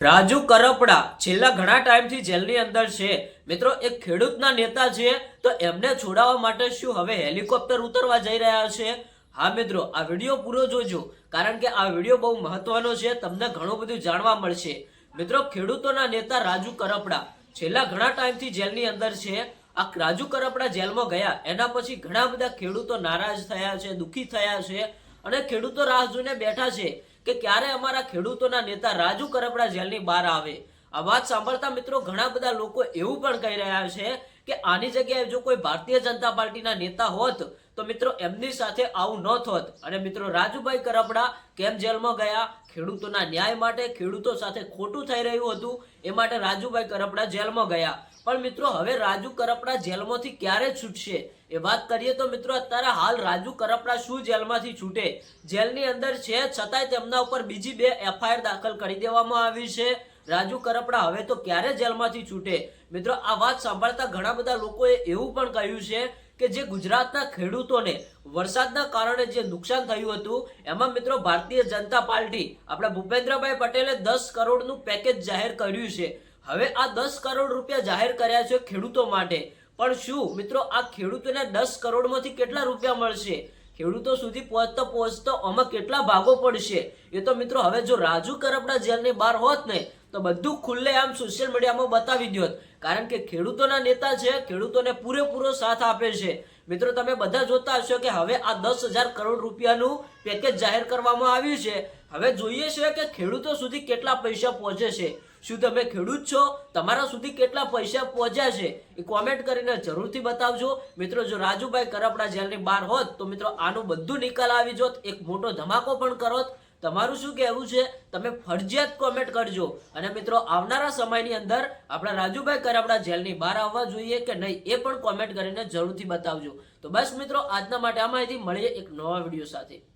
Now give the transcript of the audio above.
રાજુ કરપડા, છેલ્લા ઘણા ટાઈમથી જેલની અંદર છે. મિત્રો, એક ખેડૂતના નેતા છે, તો એમને છોડાવવા માટે શું હવે હેલિકોપ્ટર ઉતરવા જઈ રહ્યા છે? હા, મિત્રો, આ વીડિયો પૂરો જોજો, કારણ કે આ વીડિયો બહુ મહત્વનો છે, તમને ઘણું બધું જાણવા મળશે. મિત્રો, ખેડૂતોના નેતા રાજુ કરપડા, છેલ્લા ઘણા ટાઈમથી જેલની અંદર છે. આ રાજુ કરપડા જેલમાં ગયા, એના પછી ઘણા બધા ખેડૂતો નારાજ થયા છે, દુઃખી થયા છે, અને ખેડૂતો રાહ જોઈને બેઠા છે. કે ક્યારે અમારા ખેડૂતોના નેતા રાજુ કરપડા જેલની બહાર આવે? આ વાત સાંભળતા મિત્રો ઘણા બધા લોકો એવું પણ કહી રહ્યા છે કે આની જગ્યાએ જો કોઈ ભારતીય જનતા પાર્ટીના નેતા હોત તો મિત્રો, એમની સાથે આવું ન થોત. અને મિત્રો, રાજુભાઈ કરપડા કેમ જેલમાં ગયા? ખેડૂતોના ન્યાય માટે ખેડૂતો સાથે ખોટું થઈ રહ્યું હતું. એ માટે રાજુભાઈ કરપડા જેલમાં ગયા. પણ મિત્રો, હવે રાજુ કરપડા જેલમાંથી ક્યારે છૂટશે? એ વાત કરીએ તો મિત્રો, અત્યારે હાલ રાજુ કરપડા શું જેલમાંથી છૂટે? જેલની અંદર છે, છતાંય તેમના ઉપર બીજી બે એફઆઈઆર દાખલ કરી દેવામાં આવી છે. રાજુ કરપડા હવે તો ક્યારે જેલમાંથી છૂટે? મિત્રો, આ વાત સાંભળતા ઘણા બધા લોકોએ એવું પણ કહ્યું છે કે જે ગુજરાતના ખેડૂતોને વરસાદના કારણે જે નુકસાન થયું હતું, એમાં મિત્રો ભારતીય જનતા પાર્ટી આપણા ભૂપેન્દ્રભાઈ પટેલે દસ કરોડનું પેકેજ જાહેર કર્યું છે. હવે આ દસ કરોડ રૂપિયા જાહેર કર્યા છે ખેડૂતો માટે. પણ શું, મિત્રો, આ ખેડૂતોને દસ કરોડમાંથી કેટલા રૂપિયા મળશે? ખેડૂતો સુધી પહોંચતો પહોંચતો આમાં કેટલા ભાગો પડશે? એ તો મિત્રો, હવે જો રાજુ કરપડા જેલની બહાર હોત ને તો બધું ખુલ્લે આમ સોશિયલ મીડિયામાં બતાવી દો કારણ કે ખેડૂતોના નેતા છે, ખેડૂતોને પૂરેપૂરો સાથ આપે છે. મિત્રો, તમે બધા જોતા હશો કે હવે આ દસ હજાર કરોડ રૂપિયાનું પેકેજ જાહેર કરવામાં આવ્યું છે. હવે જોઈએ છે કે ખેડૂતો સુધી કેટલા પૈસા પહોંચે છે. શું તમે ખેડૂત છો? તમારા સુધી કેટલા પૈસા પહોંચ્યા છે? એ કોમેન્ટ કરીને જરૂરથી બતાવજો. મિત્રો, જો રાજુભાઈ કરપડા જેલની બહાર હોત તો મિત્રો, આનું બધું નિકાલ આવી જોત. એક મોટો ધમાકો પણ કરોત તમારું શું કહેવું છે? તમે ફરજિયાત કોમેન્ટ કરજો. અને મિત્રો, આવનારા સમયની અંદર આપણા રાજુભાઈ કરાબડા જેલની બહાર આવવા જોઈએ કે નહીં, એ પણ કોમેન્ટ કરીને જરૂરથી બતાવજો. તો બસ મિત્રો, આજના માટે આ માહિતી મળીએ એક નવા વીડિયો સાથે.